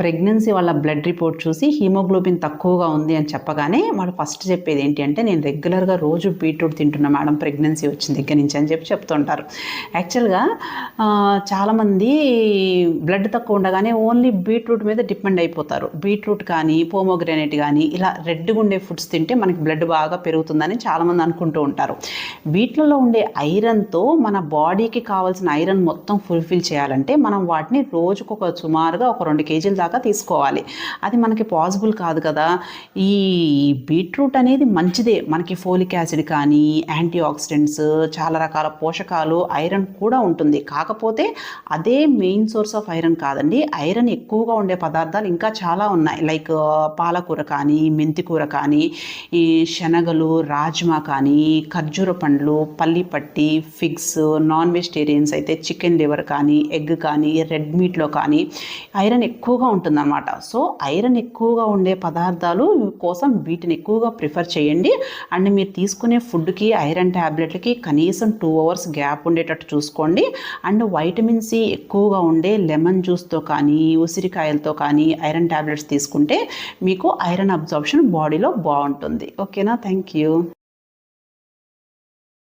Pregnancy వాళ్ళ blood report చూసి haemoglobin తక్కువగా ఉంది అని చెప్పగానే వాళ్ళు ఫస్ట్ చెప్పేది ఏంటి అంటే నేను రెగ్యులర్గా రోజు బీట్రూట్ తింటున్నా మేడం ప్రెగ్నెన్సీ వచ్చిన దగ్గర నుంచి అని చెప్పి చెప్తుంటారు. యాక్చువల్గా చాలామంది బ్లడ్ తక్కువ ఉండగానే ఓన్లీ బీట్రూట్ మీద డిపెండ్ అయిపోతారు. బీట్రూట్ కానీ పోమోగ్రానేట్ కానీ ఇలా రెడ్గా ఉండే ఫుడ్స్ తింటే మనకి బ్లడ్ బాగా పెరుగుతుందని చాలామంది అనుకుంటూ ఉంటారు. వీటిలలో ఉండే ఐరన్తో మన బాడీకి కావాల్సిన ఐరన్ మొత్తం ఫుల్ఫిల్ చేయాలంటే మనం వాటిని రోజుకొక సుమారుగా ఒక రెండు కేజీల దాకా తీసుకోవాలి. అది మనకి పాసిబుల్ కాదు కదా. ఈ బీట్రూట్ అనేది మంచిదే. మనకి ఫోలిక్ యాసిడ్ కానీ యాంటీ ఆక్సిడెంట్స్ చాలా రకాల పోషకాలు ఐరన్ కూడా ఉంటుంది. కాకపోతే అదే మెయిన్ సోర్స్ ఆఫ్ ఐరన్ కాదండి. ఐరన్ ఎక్కువగా ఉండే పదార్థాలు ఇంకా చాలా ఉన్నాయి. లైక్ పాలకూర కానీ మెంతికూర కానీ ఈ శనగలు రాజ్మా కానీ ఖర్జూర పండ్లు పల్లి పట్టి ఫిగ్స్ నాన్ వెజిటేరియన్స్ అయితే చికెన్ లివర్ కానీ ఎగ్ కానీ రెడ్ మీట్లో కానీ ఐరన్ ఎక్కువగా ఉంటుందన్నమాట. సో ఐరన్ ఎక్కువగా ఉండే పదార్థాలు కోసం వీటిని ఎక్కువగా ప్రిఫర్ చేయండి. అండ్ మీరు తీసుకునే ఫుడ్కి ఐరన్ ట్యాబ్లెట్లకి కనీసం టూ అవర్స్ గ్యాప్ ఉండేటట్టు చూసుకోండి. అండ్ వైటమిన్ సి ఎక్కువగా ఉండే లెమన్ జ్యూస్తో కానీ ఉసిరికాయలతో కానీ ఐరన్ ట్యాబ్లెట్స్ తీసుకుంటే మీకు ఐరన్ అబ్జార్ప్షన్ బాడీలో బాగుంటుంది. ఓకేనా? Thank you.